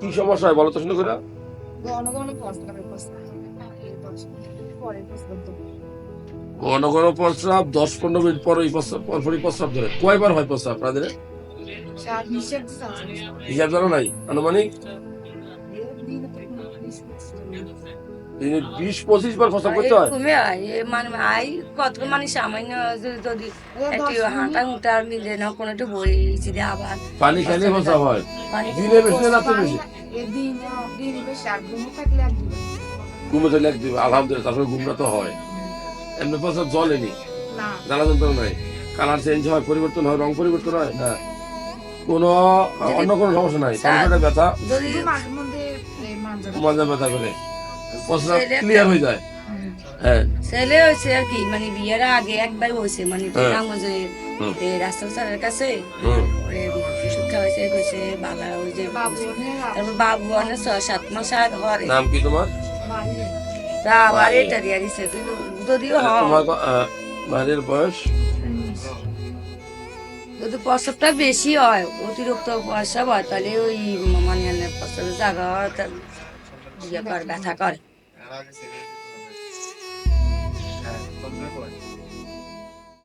কি সমস্যা হয় বলো তো শুনে করে ঘন ঘন প্রস্রাব দশ পনেরো মিনিট পর এই প্রস্রাব পরপরই প্রস্রাব ধরে। কয়বার হয় প্রস্রাব আপনাদের? হিসেব জানা নাই? আনুমানিক? দিনে বিশ পঁচিশ বার প্রস্রাব করতে হয়। কমে মানে আই কত মানে সামান্য যদি একটু হাঁটা হুঁটা মিলে না কোনো একটু বই আবার পানি খাইলে প্রস্রাব হয়। দিনে বেশি না রাতে বেশি? ঘুমো থাকলে এক দিবে আলহামদুলিল্লাহ তারপরে ঘুমটা তো হয়। এমনি প্রস্রাব জলেনি না। জ্বালা যন্ত্রণা নাই। কালার চেঞ্জ হয় পরিবর্তন হয় রং পরিবর্তন হয়? না। কোনো অন্য কোনো সমস্যা নাই। তলপেটে ব্যথা। মাঝে ব্যথা করে। ছেলে- ক্লিয়ার হয়ে যায়। হ্যাঁ। ছেলে হয়েছে আর কি মানে বিয়ের আগে একবার হয়েছে মানে হ্যাঁ। রাস্তা কাছে। কইছে বাবা ওই যে বাবু। ওখানে রাত তারপর বাবু অনেক ছয় সাত মাস আর ঘরে। নাম কি তোমার? তা আবার এটা দিয়ে দিছে। কিন্তু যদিও হয়। তোমার আহ, বয়স? যদি প্রস্রাবটা বেশি হয় অতিরিক্ত প্রস্রাব হয় তাহলে ওই মানে প্রস্রাবের জায়গা ইয়ে করে ব্যথা করে।